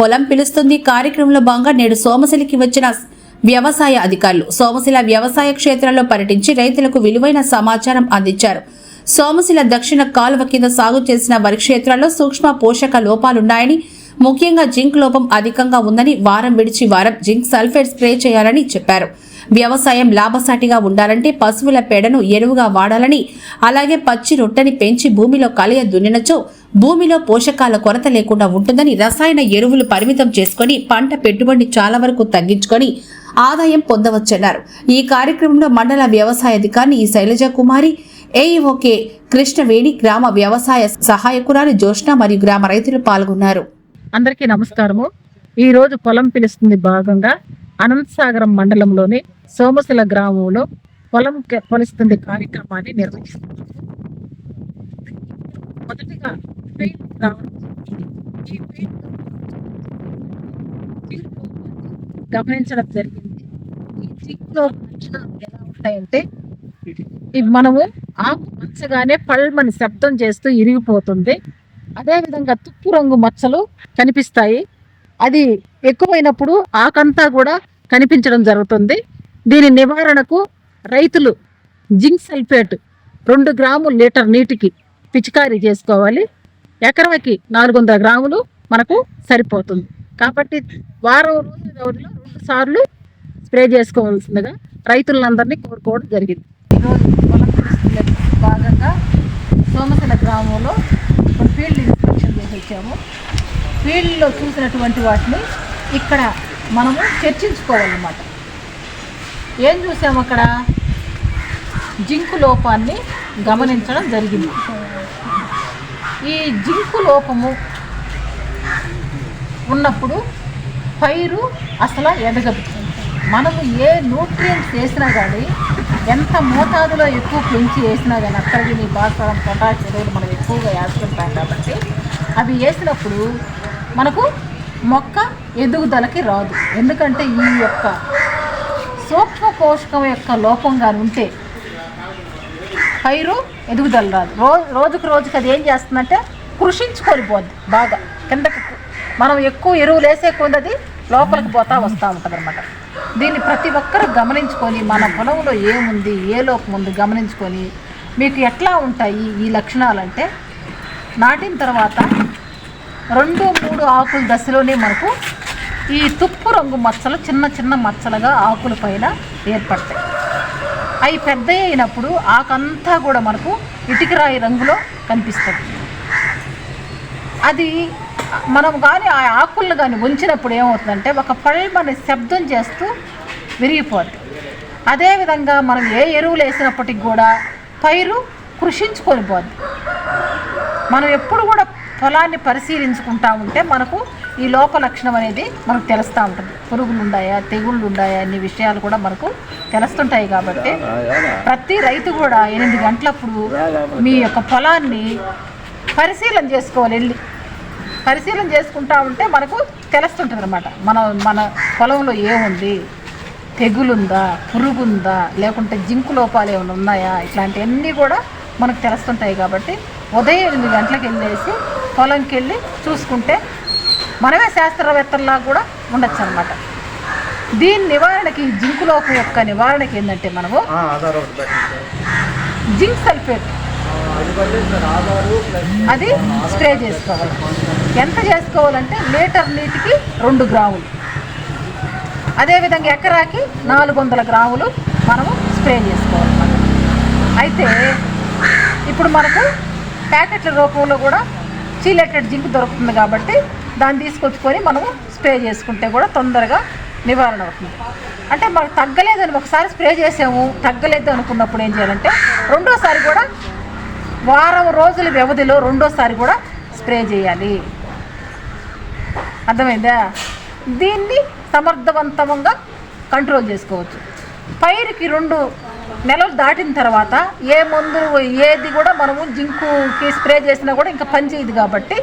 పొలం పిలుస్తుంది. కార్యక్రమంలో భాగంగా నేడు సోమశిలికి వచ్చిన వ్యవసాయ అధికారులు సోమశిల వ్యవసాయ క్షేత్రంలో పర్యటించి రైతులకు విలువైన సమాచారం అందించారు. సోమశిల దక్షిణ కాలువ కింద సాగు చేసిన వరి క్షేత్రాల్లో సూక్ష్మ పోషక లోపాలున్నాయని ముఖ్యంగా జింక్ లోపం అధికంగా ఉందని వారం విడిచి వారం జింక్ సల్ఫేట్ స్ప్రే చేయాలని చెప్పారు. వ్యవసాయం లాభసాటిగా ఉండాలంటే పశువుల పేడను ఎరువుగా వాడాలని అలాగే పచ్చి రొట్టెని పెంచి భూమిలో కలియ దున్నినచో భూమిలో పోషకాల కొరత లేకుండా ఉంటుందని రసాయన ఎరువులు పరిమితం చేసుకొని పంట పెట్టుబడి చాలా వరకు తగ్గించుకొని ఆదాయం పొందవచ్చన్నారు. ఈ కార్యక్రమంలో మండల వ్యవసాయ అధికారిని ఈ శైలజ కుమారి ఏఈఓకే కృష్ణవేణి గ్రామ వ్యవసాయ సహాయకురాలు జోష్ణ మరియు గ్రామ రైతులు పాల్గొన్నారు. అందరికీ నమస్కారము. ఈ రోజు పొలం పిలుస్తుంది భాగంగా అనంతసాగరం మండలంలోని సోమశిల గ్రామంలో పొలం కె- కార్యక్రమాన్ని నిర్వహిస్తున్నాము మొదటిగా రావడం. ఈ గమనించడం జరిగింది. ఈ లక్షణాలు ఎలా ఉంటాయంటే ఇవి మనము ఆకు మచ్చగానే పళ్ళమని శబ్దం చేస్తూ ఇరిగిపోతుంది. అదేవిధంగా తుప్పు రంగు మచ్చలు కనిపిస్తాయి. అది ఎక్కువైనప్పుడు ఆకంతా కూడా కనిపించడం జరుగుతుంది. దీని నివారణకు రైతులు జింక్ సల్ఫేట్ రెండు గ్రాములు లీటర్ నీటికి పిచికారీ చేసుకోవాలి. ఎకరాకి నాలుగు వందల గ్రాములు మనకు సరిపోతుంది. కాబట్టి వారం రోజుల వ్యవధిలో రెండు సార్లు స్ప్రే చేసుకోవాల్సిందిగా రైతులందరినీ కోరుకోవడం జరిగింది. ఈరోజు పొలం భాగంగా సోమశిల గ్రామంలో ఫీల్డ్ ఇన్స్పెక్షన్ చేసి వచ్చాము. ఫీల్డ్లో చూసినటువంటి వాటిని ఇక్కడ మనము చర్చించుకోవాలన్నమాట. ఏం చూసాము అక్కడ? జింకు లోపాన్ని గమనించడం జరిగింది. ఈ జింకు లోపము ఉన్నప్పుడు పైరు అసలు ఎదగదు. మనము ఏ న్యూట్రియంట్స్ వేసినా కానీ ఎంత మోతాదులో ఎక్కువ పెంచి వేసినా కానీ అక్కడికి నీ భాస్వరం పొటాష్ ఎరువులు మనం ఎక్కువగా వేస్తుంటాం కాబట్టి అవి వేసినప్పుడు మనకు మొక్క ఎదుగుదలకి రాదు. ఎందుకంటే ఈ యొక్క సూక్ష్మ పోషకం యొక్క లోపంగా ఉంటే పైరు ఎదుగుదల రాదు. రోజు రోజుకు రోజుకి అది ఏం చేస్తుందంటే కృషించుకొని పోద్ది బాగా కిందకి. మనం ఎక్కువ ఎరువులు వేసే కొద్ది అది లోపలికి పోతా వస్తూ ఉంటుంది అనమాట దీన్ని ప్రతి ఒక్కరు గమనించుకొని మన పొలంలో ఏముంది ఏ లోపం ఉంది గమనించుకొని మీకు ఎట్లా ఉంటాయి ఈ లక్షణాలు అంటే నాటిన తర్వాత రెండు మూడు ఆకుల దశలోనే మనకు ఈ తుప్పు రంగు మచ్చలు చిన్న చిన్న మచ్చలుగా ఆకుల పైన ఏర్పడతాయి. అవి పెద్ద అయినప్పుడు ఆకంతా కూడా మనకు ఇటుకరాయి రంగులో కనిపిస్తుంది. అది మనం కానీ ఆ ఆకులను కానీ ఉంచినప్పుడు ఏమవుతుందంటే ఒక పళ్ళమని శబ్దం చేస్తూ విరిగిపోద్ది. అదేవిధంగా మనం ఏ ఎరువులు వేసినప్పటికి కూడా పైరు కృషించుకొని పోద్ది. మనం ఎప్పుడు కూడా పొలాన్ని పరిశీలించుకుంటా ఉంటే మనకు ఈ లోప లక్షణం అనేది మనకు తెలుస్తూ ఉంటుంది. పురుగులు ఉన్నాయా తెగుళ్ళు ఉన్నాయా అన్ని విషయాలు కూడా మనకు తెలుస్తుంటాయి కాబట్టి ప్రతి రైతు కూడా ఎనిమిది గంటలప్పుడు మీ యొక్క పొలాన్ని పరిశీలన చేసుకోవాలి వెళ్ళి. పరిశీలన చేసుకుంటా ఉంటే మనకు తెలుస్తుంటుంది అనమాట మన మన పొలంలో ఏముంది? తెగులుందా? పురుగుందా? లేకుంటే జింకు లోపాలు ఏమైనా ఉన్నాయా? ఇట్లాంటివన్నీ కూడా మనకు తెలుస్తుంటాయి కాబట్టి ఉదయం ఎనిమిది గంటలకు వెళ్ళేసి పొలంకి వెళ్ళి చూసుకుంటే మనమే శాస్త్రవేత్తల్లా కూడా ఉండొచ్చు అనమాట దీని నివారణకి ఈ జింకు లోపం యొక్క నివారణకి ఏంటంటే మనము జింక్ సల్ఫేట్. అది స్ప్రే చేసుకోవాలి. ఎంత చేసుకోవాలంటే లీటర్ నీటికి రెండు గ్రాములు. అదేవిధంగా ఎకరాకి నాలుగు వందల గ్రాములు మనము స్ప్రే చేసుకోవాలన్నమాట. అయితే ఇప్పుడు మనకు ప్యాకెట్ల రూపంలో కూడా చీలెటెడ్ జింక్ దొరుకుతుంది కాబట్టి దాన్ని తీసుకొచ్చుకొని మనము స్ప్రే చేసుకుంటే కూడా తొందరగా నివారణ అవుతుంది. అంటే మనకు తగ్గలేదని ఒకసారి స్ప్రే చేసాము తగ్గలేదు అనుకున్నప్పుడు ఏం చేయాలంటే రెండోసారి కూడా వారం రోజుల వ్యవధిలో రెండోసారి కూడా స్ప్రే చేయాలి. అర్థమైందా? దీన్ని సమర్థవంతంగా కంట్రోల్ చేసుకోవచ్చు. పైరుకి రెండు నెలలు దాటిన తర్వాత ఏ మందు ఏది కూడా మనము జింకుకి స్ప్రే చేసినా కూడా ఇంకా పనిచేయదు కాబట్టి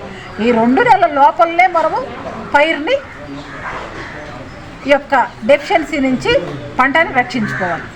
ఈ రెండు నెలల లోపలనే మనము పైరుని యొక్క డెఫిషియన్సీ నుంచి పంటని రక్షించుకోవాలి.